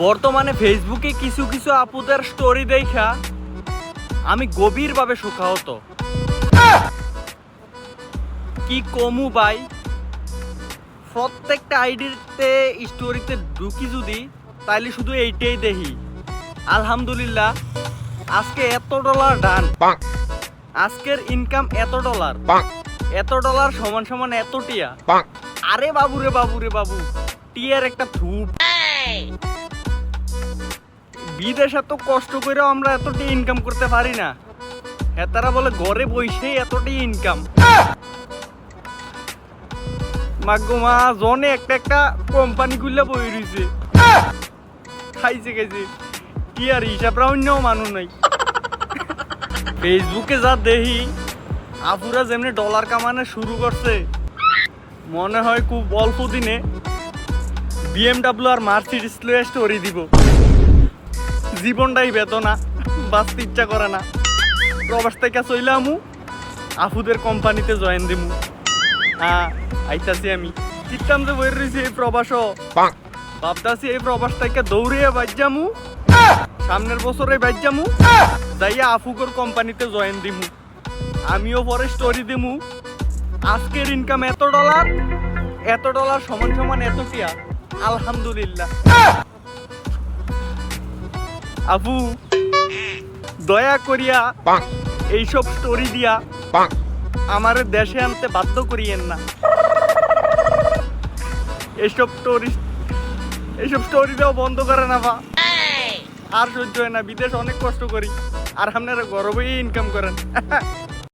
বর্তমানে ফেসবুকে কিছু কিছু আপুদের স্টোরি দেখা আমি গভীরভাবে শোকাহত। কি কমু ভাই? প্রত্যেকটা আইডিতে স্টোরিতে ঢুকি যদি তাইলে শুধু এইটাই দেখি। আলহামদুলিল্লাহ আজকে এত ডলার ডান আজকের ইনকাম এত ডলার এত ডলার সমান সমান এত টিয়া. আরে বাবু রে বাবু রে বাবু টিয়ার একটা থুপ বিদেশে এত কষ্ট করেও আমরা এতটি ইনকাম করতে পারি না। হ্যাঁ তারা বলে ঘরে বসেই এতটি ইনকাম মাগো মা, জনে একটা একটা কোম্পানি খুললে বই রইছে। খাইছে খাইছে। কি আর হিসাব অন্যও মানুষ নাই। ফেসবুকে যা দেখি, আপুরা যেমনি ডলার কামানো শুরু করছে, মনে হয় খুব অল্প দিনে বিএমডাব্লিউ আর মার্সিডিস লয়ে স্টোরি দিব। জীবনটাই বেদনা বাঁচতে ইচ্ছা করে না। প্রবাস থেকে চইলামু আফুদের কোম্পানিতে জয়েন দিমু। হ্যাঁ আইতাছি আমি। চিত্তাম যে বই রয়েছে এই প্রবাসও। ভাবতাছি এই প্রবাস থেকে দৌড়িয়ে বাজ্যামু সামনের বছরে বাজ্যামু যাইয়া আফুকর কোম্পানিতে জয়েন দিমু। আমিও পরে স্টোরি দিমু আজকের ইনকাম এত ডলার এত ডলার সমান সমান এত টিয়া। আলহামদুলিল্লাহ। আবু। দয়া করিয়া এইসব স্টোরি দিয়া. আমার দেশে আনতে বাধ্য করিয়েন না। এইসব স্টোরি এইসব স্টোরি দেওয়া বন্ধ করে না বা আর সহ্য হয় না বিদেশ অনেক কষ্ট করি। আর আপনারা গর্বেই ইনকাম করেন।